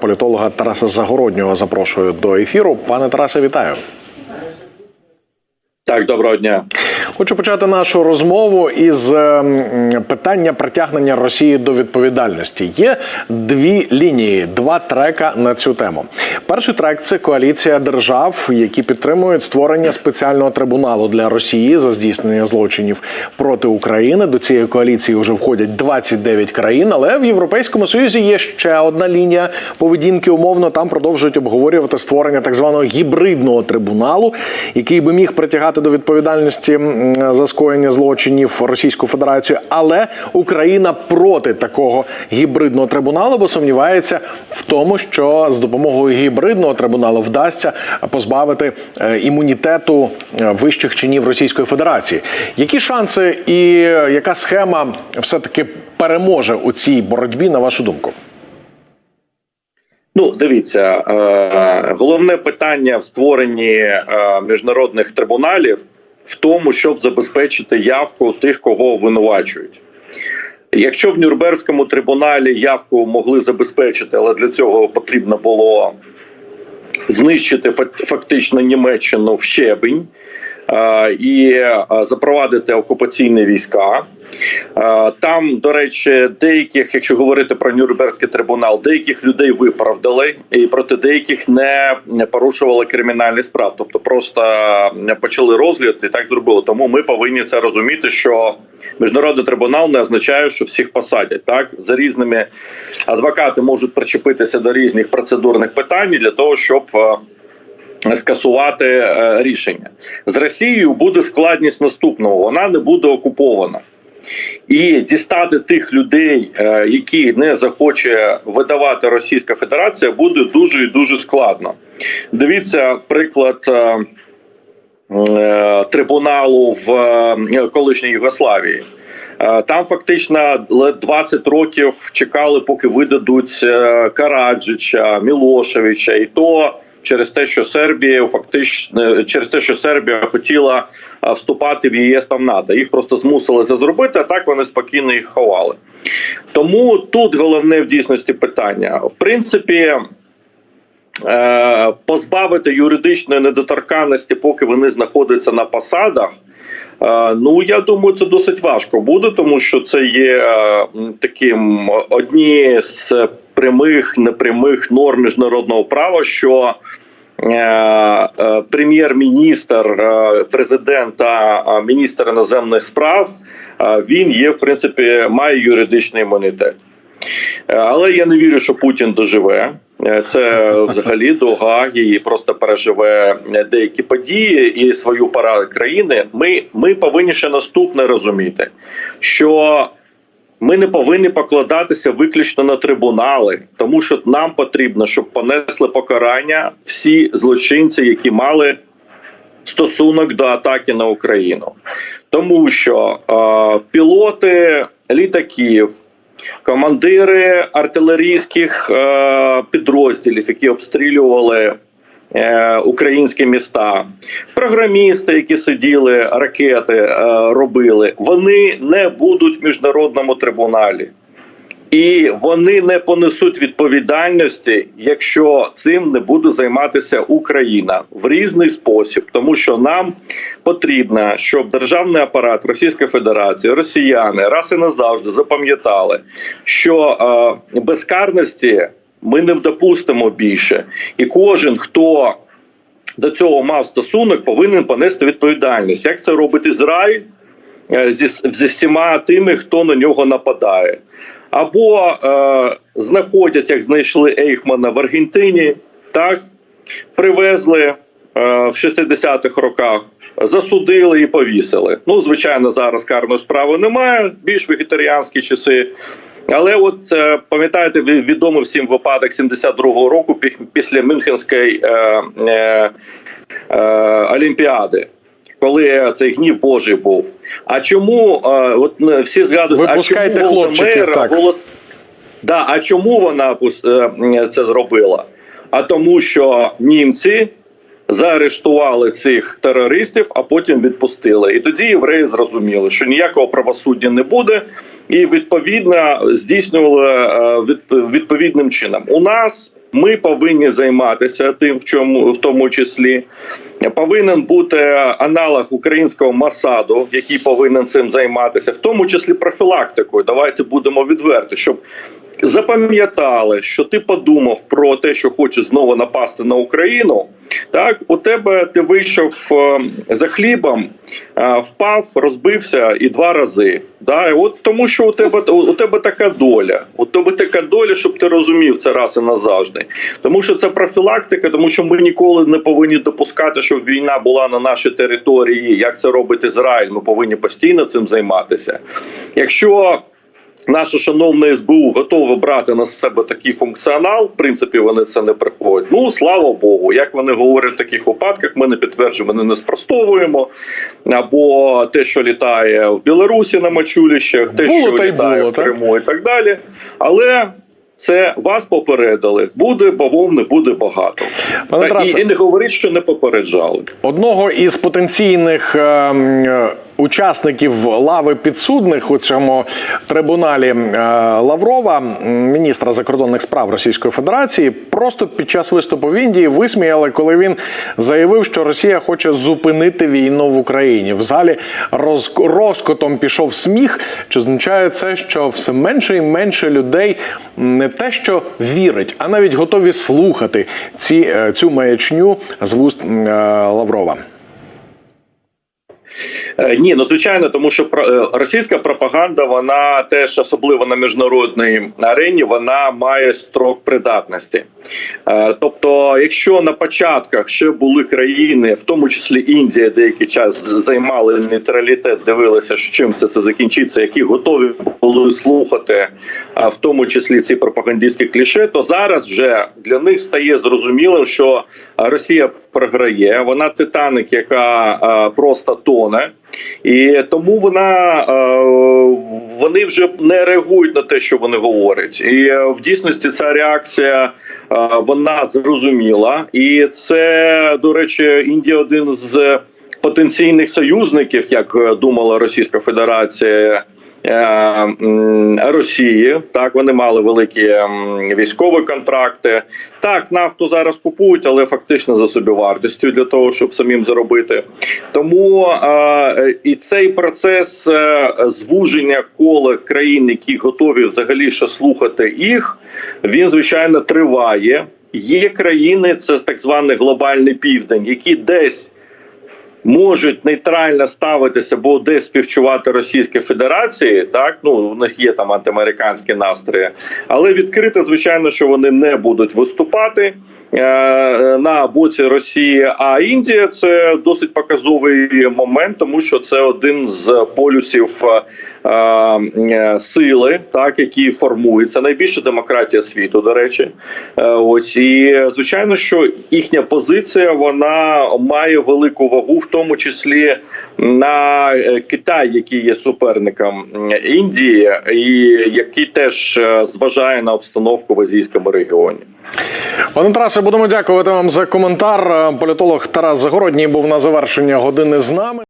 Політолога Тараса Загороднього запрошую до ефіру. Пане Тарасе, вітаю. Так, доброго дня. Хочу почати нашу розмову із ем, питання притягнення Росії до відповідальності. Є дві лінії, два трека на цю тему. Перший трек це коаліція держав, які підтримують створення спеціального трибуналу для Росії за здійснення злочинів проти України. До цієї коаліції вже входять 29 країн. Але в Європейському Союзі є ще одна лінія поведінки. Умовно там продовжують обговорювати створення так званого гібридного трибуналу, який би міг притягати до відповідальності за скоєння злочинів Російську Федерацію. Але Україна проти такого гібридного трибуналу, бо сумнівається в тому, що з допомогою гібридного трибуналу вдасться позбавити е, імунітету е, вищих чинів Російської Федерації. Які шанси і яка схема все таки переможе у цій боротьбі, на вашу думку? Ну, дивіться, е, головне питання в створенні е, міжнародних трибуналів в тому, щоб забезпечити явку тих, кого винувачують. Якщо в Нюрнберзькому трибуналі явку могли забезпечити, але для цього потрібно було знищити фак- фактично Німеччину в щебень і е, запровадити окупаційні війська. Е, Там, до речі, деяких, якщо говорити про Нюрнберзький трибунал, деяких людей виправдали і проти деяких не порушували кримінальні справ, тобто просто е, почали розгляд і так зробили. Тому ми повинні це розуміти, що міжнародний трибунал не означає, що всіх посадять. Так за різними адвокати можуть причепитися до різних процедурних питань для того, щоб. Скасувати е, рішення з Росією буде складність наступного: вона не буде окупована. І дістати тих людей, е, які не захоче видавати Російська Федерація, буде дуже і дуже складно. Дивіться приклад е, трибуналу в колишній Югославії. Там фактично ледь 20 років чекали, поки видадуть Караджича, Мілошевича, і то через те, що Сербія фактично через те, що Сербія хотіла е, вступати в ЄС там НАТО. Їх просто змусили це зробити, а так вони спокійно їх ховали. Тому тут головне в дійсності питання. В принципі. е, Позбавити юридичної недоторканності, поки вони знаходяться на посадах. Е, Ну я думаю, це досить важко буде, тому що це є е, таким одні з прямих непрямих норм міжнародного права, що е, е, прем'єр-міністр, е, президент та міністр іноземних справ він є в принципі має юридичний імунітет. Але я не вірю, що Путін доживе. Це взагалі до Гаги і просто переживе деякі події і свою пора країни. Ми, ми повинні ще наступне розуміти, що ми не повинні покладатися виключно на трибунали, тому що нам потрібно, щоб понесли покарання всі злочинці, які мали стосунок до атаки на Україну, тому що е, пілоти літаків, командири артилерійських е, підрозділів, які обстрілювали українські міста, програмісти, які сиділи, ракети е, робили, вони не будуть в міжнародному трибуналі. І вони не понесуть відповідальності, якщо цим не буде займатися Україна в різний спосіб, тому що нам потрібно, щоб державний апарат Російської Федерації, Росіяни раз і назавжди запам'ятали, що е, безкарності ми не допустимо більше, і кожен хто до цього мав стосунок, повинен понести відповідальність. Як це робить Ізраїль е, зі, зі всіма тими, хто на нього нападає? Або е, знаходять, як знайшли Ейхмана в Аргентині, так привезли е, в 60-х роках, засудили і повісили. Ну, звичайно, зараз карної справи немає, більш вегетаріанські часи. Але от е, пам'ятаєте, ві- відомий всім випадок 72-го року пі- після Мюнхенської е, е, е, Олімпіади. Коли цей гнів Божий був. А чому е, от всі згадують, Випускайте а чому хлопчиків, так. голос... Да, а чому вона е, це зробила? А тому, що німці заарештували цих терористів, а потім відпустили. І тоді євреї зрозуміли, що ніякого правосуддя не буде, і відповідно здійснювали е, відповідним чином. У нас ми повинні займатися тим, в чому в тому числі. Повинен бути аналог українського Масаду, який повинен цим займатися, в тому числі профілактикою. Давайте будемо відверті, щоб запам'ятали, що ти подумав про те, що хочеш знову напасти на Україну. Так, у тебе ти вийшов е, за хлібом, е, впав, розбився і два рази. Да? От тому, що у тебе у тебе така доля. У тебе така доля, щоб ти розумів це раз і назавжди. Тому що це профілактика, тому що ми ніколи не повинні допускати, щоб війна була на нашій території. Як це робить Ізраїль? Ми повинні постійно цим займатися. Якщо Наше шановне СБУ готове брати на себе такий функціонал. В принципі, вони це не приходять. Ну слава Богу, як вони говорять в таких випадках, ми не підтверджуємо, ми не спростовуємо. Або те, що літає в Білорусі на мачуліщах, те, Було що літає було, в так? Криму, і так далі. Але це вас попередили. Буде бавовни, буде багато. Пане Тарасе. і, і не говоріть, що не попереджали. Одного із потенційних е, м, учасників лави підсудних у цьому трибуналі е, Лаврова, міністра закордонних справ Російської Федерації, просто під час виступу в Індії висміяли, коли він заявив, що Росія хоче зупинити війну в Україні. В залі роз, розкотом пішов сміх. Чи означає це, що все менше і менше людей не те, що вірить, а навіть готові слухати ці, е, цю маячню з вуст е, Лаврова? Е, Ні, ну звичайно, тому що е, російська пропаганда, вона теж особливо на міжнародній арені, вона має строк придатності. Е, Тобто, якщо на початках ще були країни, в тому числі Індія, деякий час займали нейтралітет, дивилися, чим це все закінчиться, які готові були слухати, а в тому числі ці пропагандистські кліше, то зараз вже для них стає зрозумілим, що Росія програє. Вона Титаник, яка е, просто тоне. І тому вона е, вони вже не реагують на те, що вони говорять, і е, в дійсності ця реакція е, вона зрозуміла, і це до речі, Індія один з потенційних союзників, як е, думала Російська Федерація. Е, Росії так вони мали великі військові контракти. Так, нафту зараз купують, але фактично за собівартістю для того, щоб самим заробити. Тому е, і цей процес е, звуження кола країн, які готові взагалі ще слухати їх, він звичайно триває. Є країни, це так званий глобальний південь, які десь можуть нейтрально ставитися, бо десь співчувати Російській Федерації. Так ну у них є там антиамериканські настрої, але відкрито, звичайно, що вони не будуть виступати. е, На боці Росії, а Індія це досить показовий момент, тому що це один з полюсів е, сили, так які формується найбільша демократія світу. До речі, Е, ось і звичайно, що їхня позиція вона має велику вагу, в тому числі на е, Китай, який є суперником Індії, і який теж е, зважає на обстановку в азійському регіоні. Пане Тарасе, будемо дякувати вам за коментар. Політолог Тарас Загородній був на завершення години з нами.